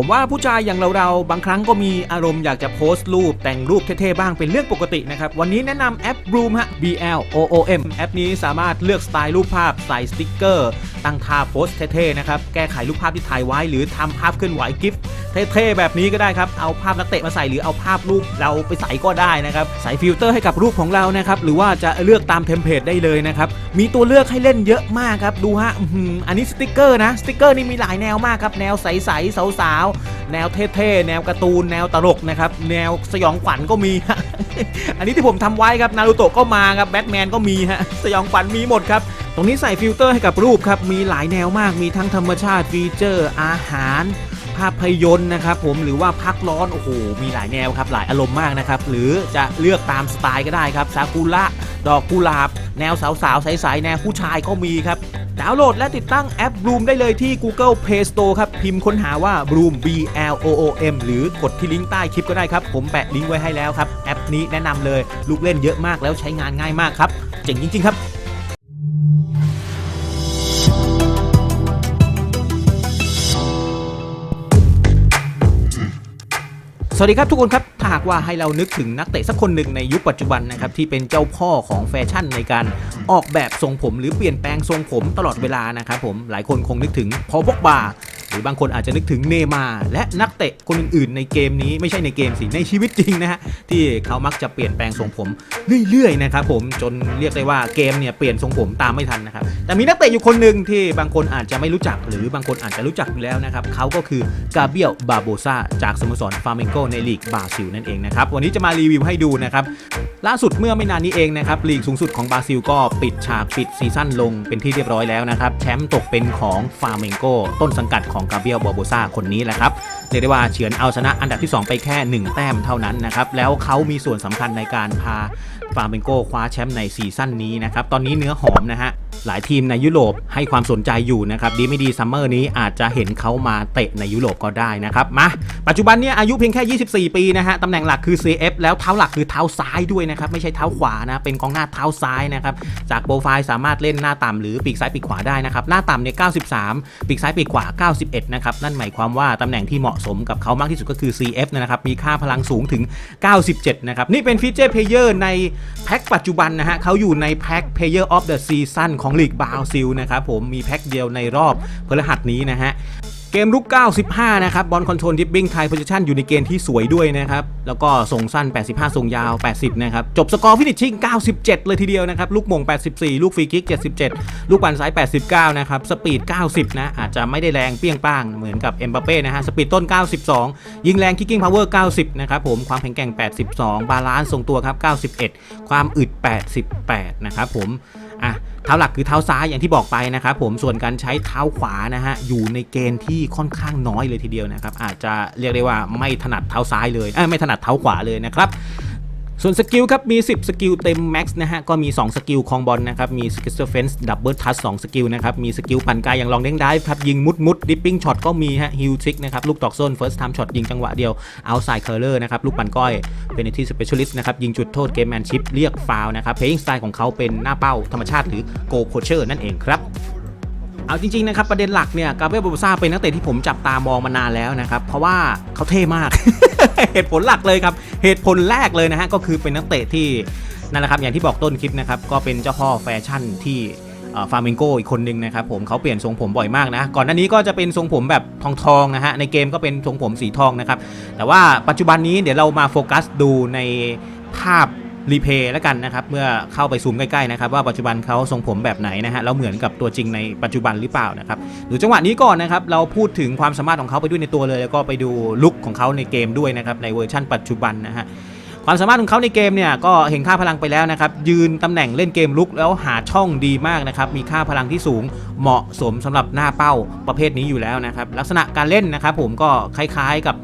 ผมว่าผู้ชายอย่างเราๆ บางครั้งก็มีอารมณ์อยากจะโพสต์รูปแต่งรูปเท่ๆ บ้างเป็นเรื่องปกตินะครับ วันนี้แนะนำแอป Bloom ฮะ B L O O M แอปนี้สามารถเลือกสไตล์รูปภาพใส่สติกเกอร์ ตั้งท่าโพสต์เท่ๆ นะครับ แก้ไขรูปภาพที่ถ่ายไว้ หรือทำภาพเคลื่อนไหวกิฟต์เท่ๆ แบบนี้ก็ได้ครับ เอาภาพนักเตะมาใส่หรือเอาภาพรูปเราไปใส่ก็ได้นะครับ ใส่ฟิลเตอร์ให้กับรูปของเรานะครับ หรือว่าจะเลือกตามเทมเพลตได้เลยนะครับ มีตัวเลือกให้เล่นเยอะมากครับ ดูฮะ อันนี้สติกเกอร์นะ สติกเกอร์นี่มีหลายแนวมากครับ แนวใสๆสาวๆแนวเท่ๆ แนวการ์ตูน แนวตลกนะครับ แนวสยองขวัญก็มีอันนี้ที่ผมทำไว้ครับ นารูโตะก็มาครับ แบทแมนก็มีฮะ สยองขวัญมีหมดครับ ตรงนี้ใส่ฟิลเตอร์ให้กับรูปครับ มีหลายแนวมาก มีทั้งธรรมชาติ ฟีเจอร์ อาหารภาพยนตร์นะครับผมหรือว่าพักร้อนโอ้โหมีหลายแนวครับหลายอารมณ์มากนะครับหรือจะเลือกตามสไตล์ก็ได้ครับซากุระดอกกุหลาบ แนวสาวๆใสๆแนวผู้ชายก็มีครับาวน์โหลดและติดตั้งแอป Bloom ได้เลยที่ Google Play Store ครับ พิมพ์ค้นหาว่า Bloom B L O O M หรือกดที่ลิงก์ใต้คลิปก็ได้ครับ ผมแปะลิงก์ไว้ให้แล้วครับ แอปนี้แนะนำเลย ลูกเล่นเยอะมากแล้วใช้งานง่ายมากครับ เจ๋งจริง ๆ ครับ สวัสดีครับทุกคนครับ ถ้าหากว่าให้เรานึกถึงนักเตะสักคนหนึ่งในยุคปัจจุบันนะครับที่เป็นเจ้าพ่อของแฟชั่นในการออกแบบทรงผม หรือเปลี่ยนแปลงทรงผมตลอดเวลานะครับผมหลายคนคงนึกถึงพอบอกบา หรือบางคนอาจจะนึกถึงเนมาและนักเตะคนอื่นๆในเกมนี้ไม่ใช่ในเกมสิในชีวิตจริงนะฮะที่เขามักจะเปลี่ยนแปลงทรงผมเรื่อยๆนะครับผมจนเรียกได้ว่าเกมเนี่ยเปลี่ยนทรงผมตามไม่ทันนะครับแต่มีนักเตะอยู่คนหนึ่งที่บางคนอาจจะไม่รู้จัก หรือบางคนอาจจะรู้จักอยู่แล้วนะครับเขาก็คือกาเบียลบาโบซาจากสโมสรฟาเมนโกในลีกบราซิลนั่นเองนะครับวันนี้จะมารีวิวให้ดูนะครับล่าสุดเมื่อไม่นานนี้เองนะครับลีกสูงสุดของบราซิลก็ปิดฉากปิดซีซั่นลงเป็นที่เรียบร้อยแล้วนะครับแชมป์ตกเป็นของฟาเมนโกต้นสังกัดของกาเบียลบอโบซาคนนี้แหละครับเรียกได้ว่าเฉือนเอาชนะอันดับที่ 2 ไปแค่ 1 แต้มเท่านั้นนะครับ แล้วเขามีส่วนสำคัญในการพาฟาเบนโกคว้าแชมป์ในซีซั่นนี้นะครับ ตอนนี้เนื้อหอมนะฮะ หลายทีมในยุโรปให้ความสนใจอยู่นะครับ ดีไม่ดีซัมเมอร์นี้อาจจะเห็นเขามาเตะในยุโรปก็ได้นะครับ มา ปัจจุบันเนี่ยอายุเพียงแค่ 24 ปีนะฮะตำแหน่งหลักคือ CF แล้วเท้าหลักคือเท้าซ้ายด้วยนะครับ ไม่ใช่เท้าขวานะ เป็นกองหน้าเท้าซ้ายนะครับ จากโปรไฟล์สามารถเล่นหน้าต่ำหรือปีกซ้ายปีกขวาได้นะครับ หน้าต่ำเนี่ย 93 ปีกซ้ายปีกขวา 91 นะครับ นั่นหมายความว่าตำแหน่งที่เหมาะสมกับเขามากที่สุดก็คือ CF นะครับ มีค่าพลังสูงถึง 97 นะครับ นี่เป็นฟีเจอร์เพลเยอร์ในแพ็คปัจจุบันนะฮะเขาอยู่ในแพ็ค Player of the Season ของลีกบราซิลนะครับผมมีแพ็คเดียวในรอบพฤหัสนี้นะฮะเกมรุก 95 นะครับ บอลคอนโทรลดิปปิ้งไทยโพซิชันอยู่ในเกณฑ์ที่สวยด้วยนะครับ แล้วก็ส่งสั้น 85 ส่งยาว 80 นะครับ จบสกอร์ฟินิชชิ่ง 97 เลยทีเดียวนะครับ ลูกมง 84 ลูกฟรีคิก 77 ลูกปั่นซ้าย 89 นะครับ สปีด 90 นะ อาจจะไม่ได้แรงเปี้ยงป้างเหมือนกับเอ็มบัปเป้นะฮะ สปีดต้น 92 ยิงแรงคิกกิ้งพาวเวอร์ 90 นะครับผม ความแข็งแกร่ง 82 บาลานซ์ทรงตัวครับ 91 ความอึด 88 นะครับผม เท้าหลักคือเท้าซ้ายอย่างที่บอกไปนะครับผมส่วนการใช้เท้าขวานะฮะอยู่ในเกณฑ์ที่ค่อนข้างน้อยเลยทีเดียวนะครับอาจจะเรียกได้ว่าไม่ถนัดเท้าซ้ายเลยเไม่ถนัดเท้าขวาเลยนะครับ ส่วนสกิลครับมี 10 สกิลเต็มแม็กซ์นะฮะ ก็มี 2 สกิลคองบอลนะครับ มีสกิลเฟนส์ดับเบิลทัช2สกิลนะครับ มีสกิลปั่นกายอย่างลองเด้งได้ครับ ยิงมุดมุดดิปปิ้งช็อตก็มีฮะฮิลทริกนะครับ ลูกตอกโซนเฟิร์สไทม์ช็อตยิงจังหวะเดียวเอาไซเคอร์เลอร์นะครับ ลูกปั่นก้อยเป็นที่สเปเชียลิสต์นะครับ ยิงจุดโทษเกมแมนชิพเรียกฟาวนะครับเพลย์สไตล์ของเขาเป็นหน้าเป้าธรรมชาติหรือโกโคเชอร์นั่นเองครับเอาจริงๆนะครับประเด็นหลักเนี่ยกาเบรียลโบซาเป็นนักเตะที่ผมจับตามองมานานแล้วนะครับเพราะว่าเขาเท่มาก เหตุผลหลักเลยครับ เหตุผลแรกเลยนะฮะก็คือเป็นนักเตะที่นั่นแหละครับอย่างที่บอกต้นคลิปนะครับก็เป็นเจ้าพ่อแฟชั่นที่ฟาร์มิงโกอีกคนนึงนะครับผมเขาเปลี่ยนทรงผมบ่อยมากนะ ก่อนหน้านี้ก็จะเป็นทรงผมแบบทองทองนะฮะในเกมก็เป็นทรงผมสีทองนะครับแต่ว่าปัจจุบันนี้เดี๋ยวเรามาโฟกัสดูในภาพ รีเพย์แล้วกันนะครับ เมื่อเข้าไปซูมใกล้ๆนะครับว่าปัจจุบันเขาทรงผมแบบไหนนะฮะแล้วเหมือนกับตัวจริงในปัจจุบันหรือเปล่านะครับหรือจังหวะนี้ก่อนนะครับเราพูดถึงความสามารถของเขาไปด้วยในตัวเลย แล้วก็ไปดูลุคของเขาในเกมด้วยนะครับในเวอร์ชั่นปัจจุบันนะฮะความสามารถของเขาในเกมเนี่ยก็เห็นค่าพลังไปแล้วนะครับ ยืนตำแหน่งเล่นเกมลุกแล้วหาช่องดีมากนะครับ มีค่าพลังที่สูงเหมาะสมสำหรับหน้าเป้าประเภทนี้อยู่แล้วนะครับ ลักษณะการเล่นนะครับผมก็คล้ายๆกับ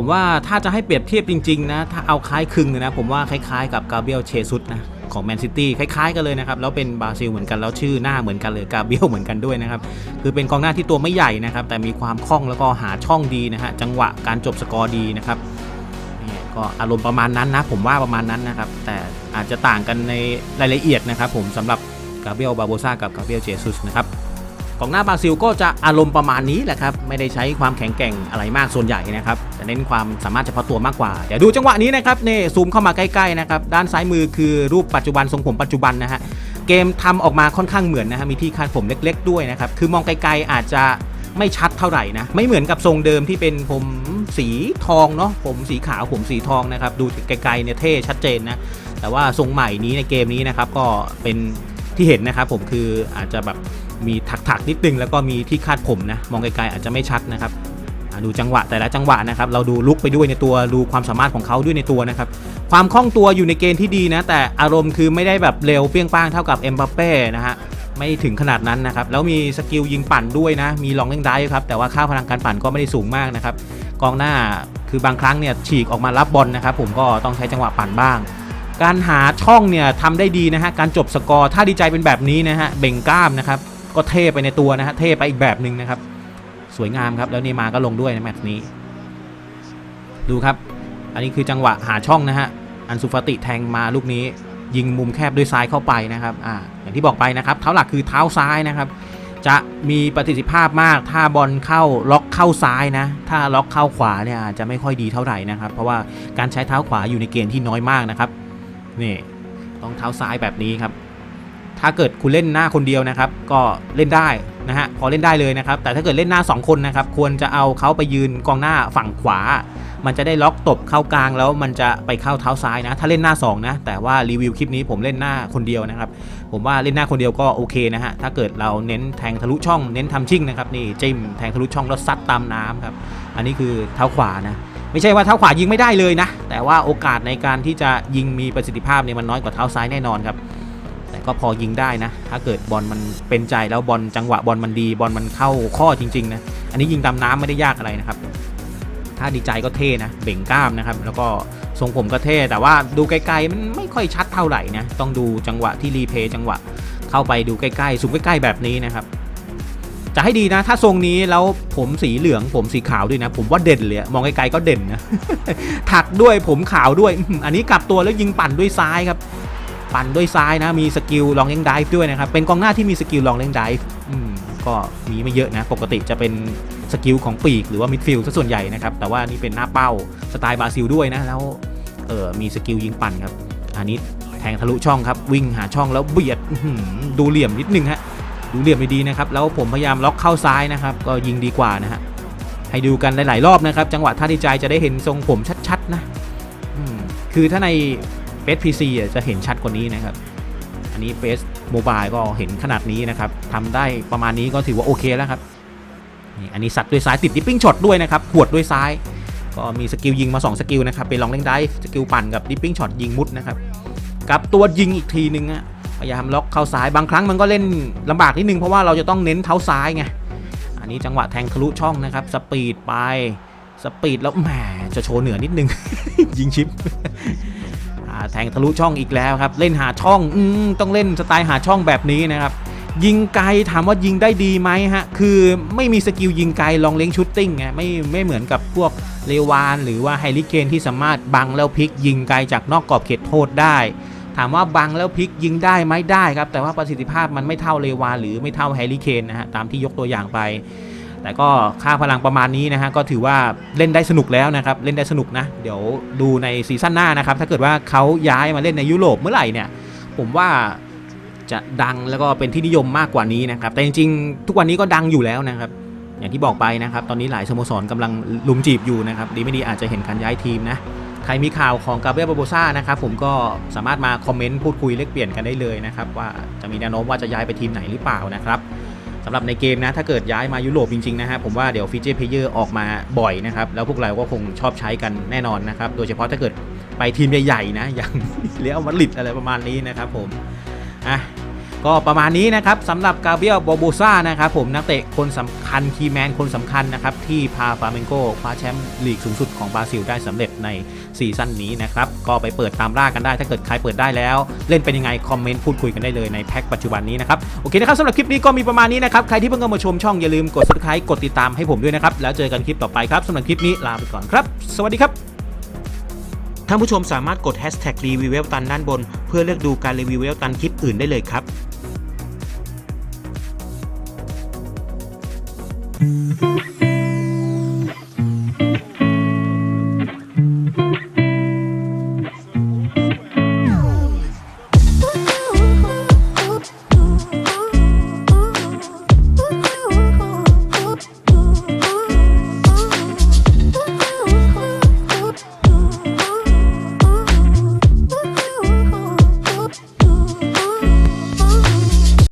ผมว่าถ้าจะให้เปรียบเทียบจริง ๆ นะ ถ้าเอาคล้ายคลึงเลยนะ ผมว่าคล้ายๆ กับกาเบียลเชซุสนะของแมนซิตี้คล้ายๆกันเลยนะครับ แล้วเป็นบราซิลเหมือนกันแล้วชื่อหน้าเหมือนกันเลยกาเบียลเหมือนกันด้วยนะครับ คือเป็นกองหน้าที่ตัวไม่ใหญ่นะครับ แต่มีความคล่องแล้วก็หาช่องดีนะฮะจังหวะการจบสกอร์ดีนะครับนี่ก็อารมณ์ประมาณนั้นนะ ผมว่าประมาณนั้นนะครับ แต่อาจจะต่างกันในรายละเอียดนะครับ ผมสำหรับกาเบียลบาโบซากับกาเบียลเจซุสนะครับ กองหน้าบราซิลก็จะอารมณ์ประมาณนี้แหละครับ ไม่ได้ใช้ความแข็งแกร่งอะไรมากส่วนใหญ่นะครับแต่เน้นความสามารถเฉพาะตัวมากกว่า เดี๋ยวดูจังหวะนี้นะครับเนี่ซูมเข้ามาใกล้ๆนะครับด้านซ้ายมือคือรูปปัจจุบันทรงผมปัจจุบันนะฮะเกมทำออกมาค่อนข้างเหมือนนะฮะมีที่คาดผมเล็ก ๆ ด้วยนะครับคือมองไกลๆอาจจะไม่ชัดเท่าไหร่นะไม่เหมือนกับทรงเดิมที่เป็นผมสีทองเนาะผมสีขาวผมสีทองนะครับดูไกลๆเนี่ยเท่ชัดเจนนะแต่ว่าทรงใหม่นี้ในเกมนี้นะครับก็เป็นที่เห็นนะครับผมคืออาจจะแบบ มีถักๆนิดนึงแล้วก็มีที่คาดผมนะมองไกลๆอาจจะไม่ชัดนะครับดูจังหวะแต่ละจังหวะนะครับเราดูลุกไปด้วยในตัวดูความสามารถของเขาด้วยในตัวนะครับความคล่องตัวอยู่ในเกณฑ์ที่ดีนะ แต่อารมณ์คือไม่ได้แบบเร็วเปรี้ยงป้างเท่ากับเอ็มบัปเป้นะฮะไม่ถึงขนาดนั้นนะครับแล้วมีสกิลยิงปั่นด้วยนะ มีลองเล่งได้ครับแต่ว่าค่าพลังการปั่นก็ไม่ได้สูงมากนะครับกองหน้าคือบางครั้งเนี่ยฉีกออกมารับบอลนะครับผมก็ต้องใช้จังหวะปั่นบ้าง การหาช่องเนี่ยทำได้ดีนะฮะการจบสกอร์ถ้าดีใจเป็นแบบนี้นะฮะเบ่งกล้ามนะครับ ก็เท่ไปในตัวนะฮะเท่ไปอีกแบบหนึ่งนะครับ สวยงามครับแล้วเนมาก็ลงด้วยในแมตช์นี้ ดูครับ อันนี้คือจังหวะหาช่องนะฮะอันสุฟาติแทงมาลูกนี้ ยิงมุมแคบด้วยซ้ายเข้าไปนะครับอ่าอย่างที่บอกไปนะครับ เท้าหลักคือเท้าซ้ายนะครับ จะมีประสิทธิภาพมาก ถ้าบอลเข้าล็อกเข้าซ้ายนะ ถ้าล็อกเข้าขวาเนี่ยอาจจะไม่ค่อยดีเท่าไหร่นะครับ เพราะว่าการใช้เท้าขวาอยู่ในเกณฑ์ที่น้อยมากนะครับนี่ต้องเท้าซ้ายแบบนี้ครับ ถ้าเกิดคุณเล่นหน้าคนเดียวนะครับ ก็เล่นได้นะฮะพอเล่นได้เลยนะครับ แต่ถ้าเกิดเล่นหน้า 2 คนนะครับ ควรจะเอาเขาไปยืนกองหน้าฝั่งขวา มันจะได้ล็อกตบเข้ากลางแล้วมันจะไปเข้าเท้าซ้ายนะ ถ้าเล่นหน้า 2 นะ แต่ว่ารีวิวคลิปนี้ผมเล่นหน้าคนเดียวนะครับ ผมว่าเล่นหน้าคนเดียวก็โอเคนะฮะ ถ้าเกิดเราเน้นแทงทะลุช่อง เน้นทำชิ่งนะครับนี่จิ้มแทงทะลุช่องแล้วซัดตามน้ำครับ อันนี้คือเท้าขวานะไม่ใช่ว่าเท้าขวายิงไม่ได้เลยนะ แต่ว่าโอกาสในการที่จะยิงมีประสิทธิภาพเนี่ยมันน้อยกว่าเท้าซ้ายแน่นอนครับ ก็พอยิงได้นะ ถ้าเกิดบอลมันเป็นใจแล้วบอลจังหวะบอลมันดี บอลมันเข้าข้อจริงๆนะ อันนี้ยิงตามน้ำไม่ได้ยากอะไรนะครับ ถ้าดีใจก็เท่นะเบ่งกล้ามนะครับ แล้วก็ทรงผมก็เท่ แต่ว่าดูไกลๆมันไม่ค่อยชัดเท่าไหร่นะ ต้องดูจังหวะที่รีเพย์จังหวะเข้าไปดูใกล้ๆซูมใกล้ๆแบบนี้นะครับจะให้ดีนะถ้าทรงนี้แล้วผมสีเหลืองผมสีขาวด้วยนะ ผมว่าเด่นเลยะมองไกลๆก็เด่นนะถักด้วยผมขาวด้วย อันนี้กลับตัวแล้วยิงปั่นด้วยซ้ายครับ ปั่นด้วยซ้ายนะมีสกิลลองเล่งไดฟ์ด้วยนะครับเป็นกองหน้าที่มีสกิลลองเล่งไดฟ์ก็มีไม่เยอะนะ ปกติจะเป็นสกิลของปีกหรือว่ามิดฟิลด์ซะส่วนใหญ่นะครับ แต่ว่านี่เป็นหน้าเป้าสไตล์บราซิลด้วยนะ แล้วเออมีสกิลยิงปั่นครับ อันนี้แทงทะลุช่องครับ วิ่งหาช่องแล้วเบียดดูเหลี่ยมนิดนึงฮะดูเหลี่ยมดีนะครับ แล้วผมพยายามล็อกเข้าซ้ายนะครับ ก็ยิงดีกว่านะฮะให้ดูกันหลาย ๆ รอบนะครับ จังหวะท่าดีใจจะได้เห็นทรงผมชัด ๆ นะคือถ้าใน เฟสพีซีจะเห็นชัดกว่านี้นะครับ อันนี้เฟสโมบายก็เห็นขนาดนี้นะครับทำได้ประมาณนี้ก็ถือว่าโอเคแล้วครับนี่อันนี้สัตว์ด้วยซ้ายติดดิปปิ้งช็อตด้วยนะครับหวดด้วยซ้าย ก็มีสกิลยิงมา 2 สกิลนะครับ เป็นลองเล่งได้สกิลปั่นกับดิปปิ้งช็อตยิงมุดนะครับ กับตัวยิงอีกทีนึงอะพยายามล็อกเข้าซ้ายบางครั้งมันก็เล่นลำบากนิดนึงเพราะว่าเราจะต้องเน้นเท้าซ้ายไง อันนี้จังหวะแทงทะลุช่องนะครับ สปีดไป สปีดแล้วแหมจะโชว์เหนือนิดนึง ยิงชิป แทงทะลุช่องอีกแล้วครับ เล่นหาช่องอมต้องเล่นสไตล์หาช่องแบบนี้นะครับ ยิงไกลถามว่ายิงได้ดีไหมฮะ คือไม่มีสกิลยิงไกลลองเล้งชุตติ้งไงไม่ไม่เหมือนกับพวกเลวาน หรือว่าไฮริเคนที่สามารถบังแล้วพลิกยิงไกลจากนอกกรอบเขตโทษได้ถามว่าบังแล้วพลิกยิงได้ไหมได้ครับ แต่ว่าประสิทธิภาพมันไม่เท่าเลวานหรือไม่เท่าแฮร์รี่เคนนะฮะตามที่ยกตัวอย่างไป แต่ก็ค่าพลังประมาณนี้นะฮะก็ถือว่าเล่นได้สนุกแล้วนะครับเล่นได้สนุกนะ เดี๋ยวดูในซีซั่นหน้านะครับถ้าเกิดว่าเขาย้ายมาเล่นในยุโรปเมื่อไหร่เนี่ยผมว่าจะดังแล้วก็เป็นที่นิยมมากกว่านี้นะครับแต่จริงๆ ทุกวันนี้ก็ดังอยู่แล้วนะครับอย่างที่บอกไปนะครับตอนนี้หลายสโมสรกำลังลุมจีบอยู่นะครับดีไม่ดีอาจจะเห็นการย้ายทีมนะใครมีข่าวของกาเบรียลบาโบซ่านะครับผมก็สามารถมาคอมเมนต์พูดคุยเลกเปลี่ยนกันได้เลยนะครับว่าจะมีแนวโน้มว่าจะย้ายไปทีมไหนหรือเปล่านะครับำหรับในเกมนะ ถ้าเกิดย้ายมายุโรปจริงๆนะฮะผมว่าเดี๋ยวฟีเจอร์เพเยอร์ออกมาบ่อยนะครับ แล้วพวกเราก็คงชอบใช้กันแน่นอนนะครับ โดยเฉพาะถ้าเกิดไปทีมใหญ่ๆนะ อย่างเรียลมาดริดอะไรประมาณนี้นะครับผมอะ ก็ประมาณนี้นะครับสำหรับกาเบียลบอโบซ่านะครับผมนักเตะคนสำคัญคีย์แมนคนสำคัญนะครับที่พาฟาเมนโกคว้าแชมป์ลีกสูงสุดของบราซิลได้สำเร็จในซีซั่นนี้นะครับก็ไปเปิดตามล่ากันได้ ถ้าเกิดใครเปิดได้แล้ว เล่นเป็นยังไงคอมเมนต์พูดคุยกันได้เลยในแพ็คปัจจุบันนี้นะครับโอเคนะครับสำหรับคลิปนี้ก็มีประมาณนี้นะครับใครที่เพิ่งเข้ามาชมช่องอย่าลืมกด subscribe กดติดตามให้ผมด้วยนะครับแล้วเจอกันคลิปต่อไปครับสำหรับคลิปนี้ลาไปก่อนครับ สวัสดีครับท่านผู้ชมสามารถกด hashtag รีวิวเวลตันด้านบน เพื่อเลือกดูการรีวิวเวลตันคลิปอื่นได้เลยครับ Thank you.